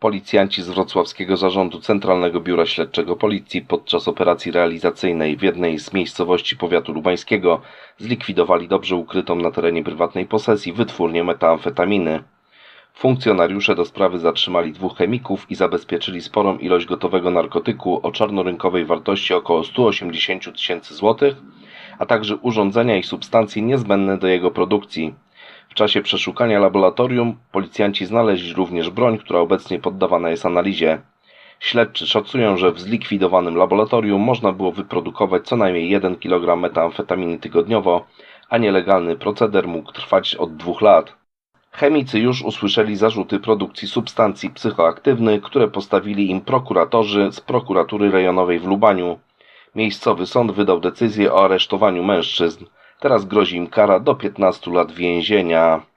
Policjanci z Wrocławskiego Zarządu Centralnego Biura Śledczego Policji podczas operacji realizacyjnej w jednej z miejscowości powiatu lubańskiego zlikwidowali dobrze ukrytą na terenie prywatnej posesji wytwórnię metamfetaminy. Funkcjonariusze do sprawy zatrzymali dwóch chemików i zabezpieczyli sporą ilość gotowego narkotyku o czarnorynkowej wartości około 180 tysięcy złotych, a także urządzenia i substancje niezbędne do jego produkcji. W czasie przeszukania laboratorium policjanci znaleźli również broń, która obecnie poddawana jest analizie. Śledczy szacują, że w zlikwidowanym laboratorium można było wyprodukować co najmniej 1 kg metamfetaminy tygodniowo, a nielegalny proceder mógł trwać od dwóch lat. Chemicy już usłyszeli zarzuty produkcji substancji psychoaktywnych, które postawili im prokuratorzy z prokuratury rejonowej w Lubaniu. Miejscowy sąd wydał decyzję o aresztowaniu mężczyzn. Teraz grozi im kara do 15 lat więzienia.